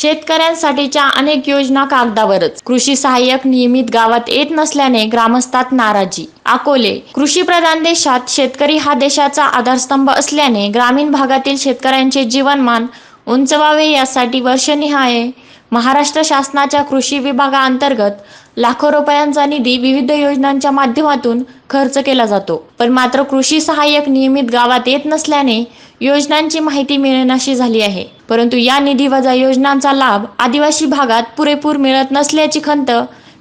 शेतकऱ्यांसाठीच्या अनेक योजना कागदावरच. कृषी सहाय्यक नियमित गावात येत नसल्याने ग्रामस्थात नाराजी. अकोले कृषी प्रधान देशात शेतकरी हा देशाचा आधारस्तंभ असल्याने ग्रामीण भागातील शेतकऱ्यांचे जीवनमान उंचवावे यासाठी वर्षनिहाय महाराष्ट्र शासनाच्या कृषी विभागाअंतर्गत लाखो रुपयांचा निधी विविध योजनांच्या माध्यमातून खर्च केला जातो. पण मात्र कृषी सहाय्यक नियमित गावात येत नसल्याने योजनांची माहिती मिळेनाशी झाली आहे. परंतु या निधी वजा योजनांचा लाभ आदिवासी भागात पुरेपूर मिळत नसल्याची खंत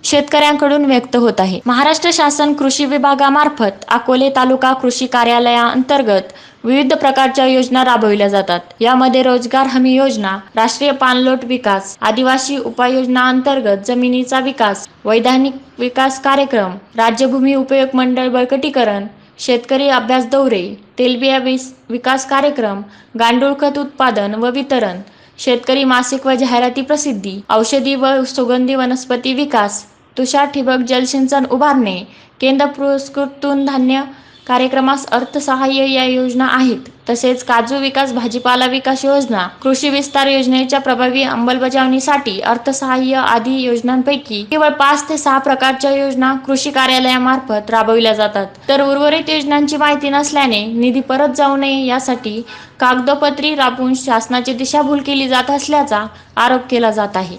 शेतकऱ्यांकडून व्यक्त होत आहे. महाराष्ट्र शासन कृषी विभागामार्फत अकोले तालुका कृषी कार्यालयाअंतर्गत विविध प्रकारच्या योजना राबविल्या जातात. यामध्ये रोजगार हमी योजना राष्ट्रीय पाणलोट विकास आदिवासी उपाययोजना अंतर्गत जमिनीचा विकास वैधानिक विकास कार्यक्रम राज्यभूमी उपयोग मंडळ बळकटीकरण शेतकरी अभ्यास दौरे तेलबिया विकास कार्यक्रम गांडूळ खत उत्पादन व वितरण शेतकरी मासिक व जाहिराती प्रसिद्धी औषधी व सुगंधी वनस्पती विकास तुषार ठिबक जलसिंचन उभारणे केंद्र पुरस्कृत धान्य कार्यक्रमास अर्थसहाय्य या योजना आहेत. तसेच काजू विकास भाजीपाला विकास योजना कृषी विस्तार योजनेच्या प्रभावी अंमलबजावणीसाठी अर्थसहाय्य आदी योजनांपैकी केवळ पाच ते सहा प्रकारच्या योजना कृषी कार्यालयामार्फत राबविल्या जातात. तर उर्वरित योजनांची माहिती नसल्याने निधी परत जाऊ नये यासाठी कागदोपत्री राबवून शासनाची दिशाभूल केली जात असल्याचा आरोप केला जात आहे.